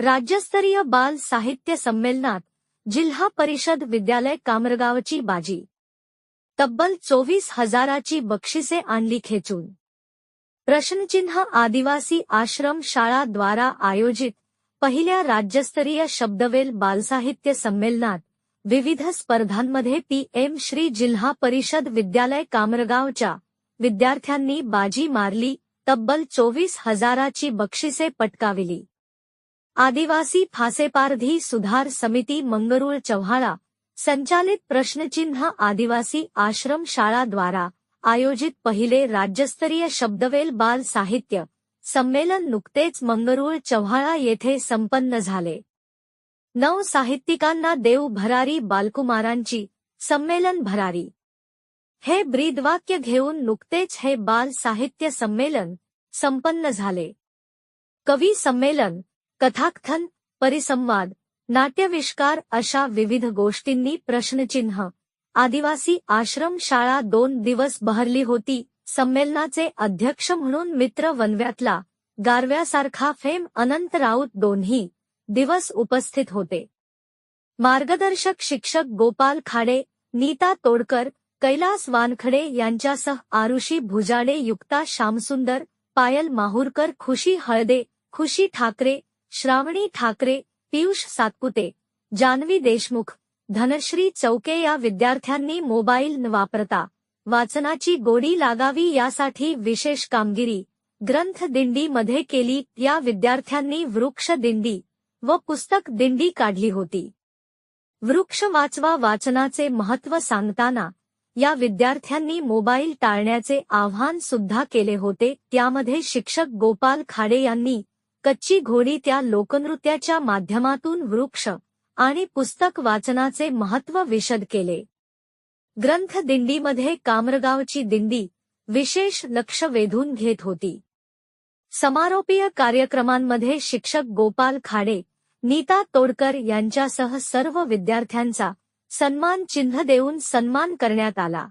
राज्यस्तरीय बाल साहित्य संमेलनात जिल्हा परिषद विद्यालय कामरगावची बाजी. तब्बल चोवीस हजाराची बक्षिसे आणली खेचून. प्रश्नचिन्ह आदिवासी आश्रम शाळा द्वारा आयोजित पहिल्या राज्यस्तरीय शब्दवेल बालसाहित्य संमेलनात विविध स्पर्धांमध्ये पी एम श्री जिल्हा परिषद विद्यालय कामरगावच्या विद्यार्थ्यांनी बाजी मारली तब्बल चोवीस हजाराची बक्षिसे पटकाविली. आदिवासी फासेपारधी सुधार समिती मंगरुळ चव्हाळा संचालित प्रश्नचिन्ह आदिवासी आश्रम शाळाद्वारा आयोजित पहिले राज्यस्तरीय शब्दवेल बाल साहित्य संमेलन नुकतेच मंगरुळ चव्हाळा येथे संपन्न झाले. नऊ साहित्यिकांना देव भरारी बालकुमारांची संमेलन भरारी. हे ब्रीदवाक्य घेऊन नुकतेच हे बाल साहित्य संमेलन संपन्न झाले. कवी संमेलन कथाकथन परिसंवाद नाट्यविष्कार अशा विविध गोष्टींनी प्रश्नचिन्ह आदिवासी आश्रम शाळा दोन दिवस बहरली होती. संमेलनाचे अध्यक्ष म्हणून मित्र वनव्यातला गारव्यासारखा फेम अनंत राऊत दोन्ही दिवस उपस्थित होते. मार्गदर्शक शिक्षक गोपाल खाडे नीता तोडकर कैलास वानखडे यांच्यासह आरुषी भुजाडे युक्ता श्यामसुंदर पायल माहूरकर खुशी हळदे खुशी ठाकरे श्रावणी ठाकरे पियुष सातपुते जानवी देशमुख धनश्री चौके या विद्यार्थ्यांनी मोबाईल न वापरता वाचनाची गोडी लागावी यासाठी विशेष कामगिरी ग्रंथ दिंडीमध्ये केली. या विद्यार्थ्यांनी वृक्ष दिंडी व पुस्तक दिंडी काढली होती. वृक्ष वाचवा वाचनाचे महत्त्व सांगताना या विद्यार्थ्यांनी मोबाईल टाळण्याचे आव्हान सुद्धा केले होते. त्यामध्ये शिक्षक गोपाल खाडे यांनी कच्ची घोडी त्या लोकनृत्याच्या माध्यमातून वृक्ष आणि पुस्तक वाचनाचे महत्त्व विशद केले. ग्रंथ दिंडीमध्ये कामरगावची दिंडी विशेष लक्ष वेधून घेत होती. समारोपीय कार्यक्रमांमध्ये शिक्षक गोपाल खाडे नीता तोडकर यांच्यासह सर्व विद्यार्थ्यांचा सन्मान चिन्ह देऊन सन्मान करण्यात आला.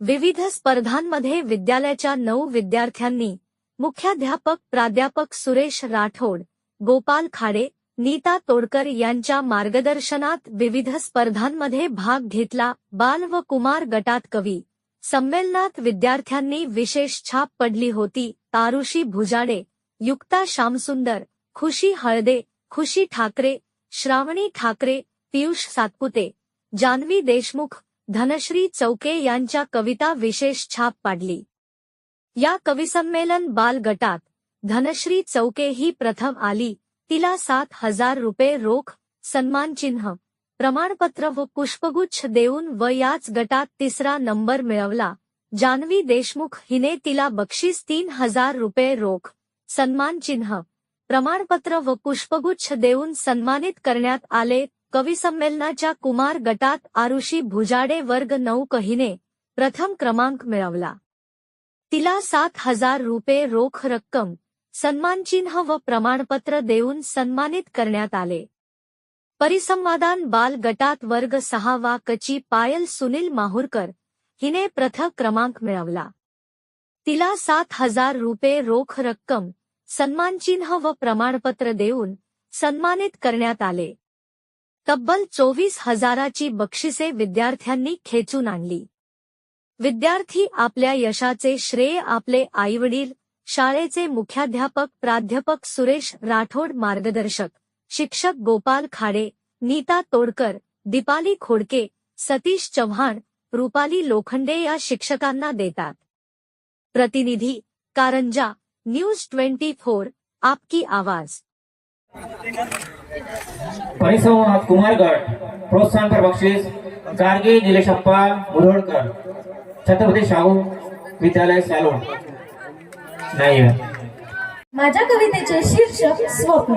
विविध स्पर्धांमध्ये विद्यालयाच्या नऊ विद्यार्थ्यांनी मुख्याध्यापक प्राध्यापक सुरेश राठोड गोपाल खाडे नीता तोडकर यांच्या मार्गदर्शनात विविध स्पर्धांमध्ये भाग घेतला. बाल व कुमार गटात कवी संमेलनात विद्यार्थ्यांनी विशेष छाप पडली होती. तारुषी भुजाडे युक्ता श्यामसुंदर खुशी हळदे खुशी ठाकरे श्रावणी ठाकरे पियुष सातपुते जानवी देशमुख धनश्री चौके यांच्या कविता विशेष छाप पाडली. या कविसंमेलन बाल गटात धनश्री चौके ही प्रथम आली. तिला सात हजार रुपये रोख सन्मानचिन्ह प्रमाणपत्र व पुष्पगुच्छ देऊन व याच गटात तिसरा नंबर मिळवला. जानवी देशमुख हिने तिला बक्षीस तीन हजार रुपये रोख सन्मानचिन्ह प्रमाणपत्र व पुष्पगुच्छ देऊन सन्मानित करण्यात आले. कविसंमेलनाच्या कुमार गटात आरुषी भुजाडे वर्ग नऊ कहिने प्रथम क्रमांक मिळवला. तिला सात हजार रुपये रोख रक्कम सन्मानचिन्ह व प्रमाणपत्र देऊन सन्मानित करण्यात आले. परिसंवादान बाल गटात वर्ग सहावा कची पायल सुनील माहूरकर हिने प्रथम क्रमांक मिळवला. तिला सात हजार रुपये रोख रक्कम सन्मानचिन्ह व प्रमाणपत्र देऊन सन्मानित करण्यात आले. तब्बल चोवीस हजाराची बक्षिसे विद्यार्थ्यांनी खेचून आणली. विद्यार्थी आपल्या यशाचे श्रेय आपले आईवडील शाळेचे मुख्याध्यापक प्राध्यापक सुरेश राठोड मार्गदर्शक शिक्षक गोपाल खाडे नीता तोडकर दीपाली खोडके सतीश चव्हाण रुपाली लोखंडे या शिक्षकांना देतात. प्रतिनिधी कारंजा न्यूज ट्वेंटी फोर आपकी आवाज. परिसंवाद कुमारगड प्रोत्साहनपर बक्षीस गार्गे निलेशप्पा मुधोळकर छत्रपती शाहू विद्यालय सालोड नाही माझ्या कवितेचे शीर्षक स्वप्न.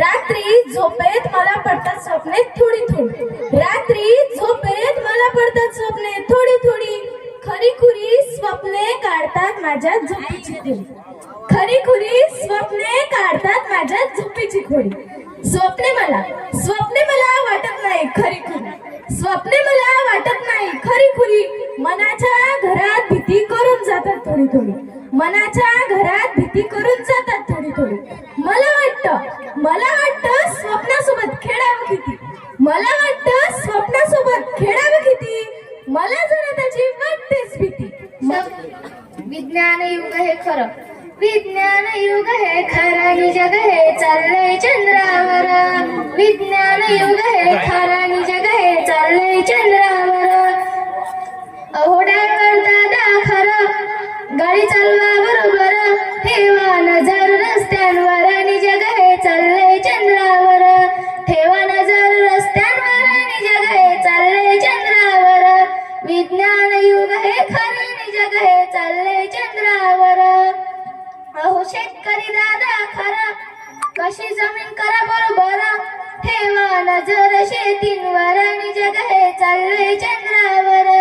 रात्री झोपेत मला पडतात स्वप्ने थोडी थोडी रात्री झोपेत मला पडतात स्वप्ने थोडी थोडी खरी खुरी स्वप्ने काढतात माझ्या झोपेची खोडी. खरी खुरी स्वप्ने काढतात माझ्या झोपेची खोडी. स्वप्ने मला स्वप्ने मला वाटत नाही खरी खुरी स्वप्ने मला वाटत नाही खरी खुरी मनाच्या घरात भीती करून जातात थोडी थोडी मनाच्या घरात भीती करून जातात थोडी थोडी मला वाटतं मला वाटतं स्वप्नासोबत खेळावं किती. मला वाटतं स्वप्नासोबत खेळावं किती. मला जरा त्याची वाटतेच भीती. विज्ञान युग हे खरं. विज्ञान युग हे खरं जग हे चाललंय चंद्रावर. विज्ञान युग हे खरं जग हे चाललंय चंद्रावर. शेतकरी दादा खरा. कशी जमीन करा बरोबर. ठेवा नजर शेतींवर आणि जग हे चाललंय चंद्रावर.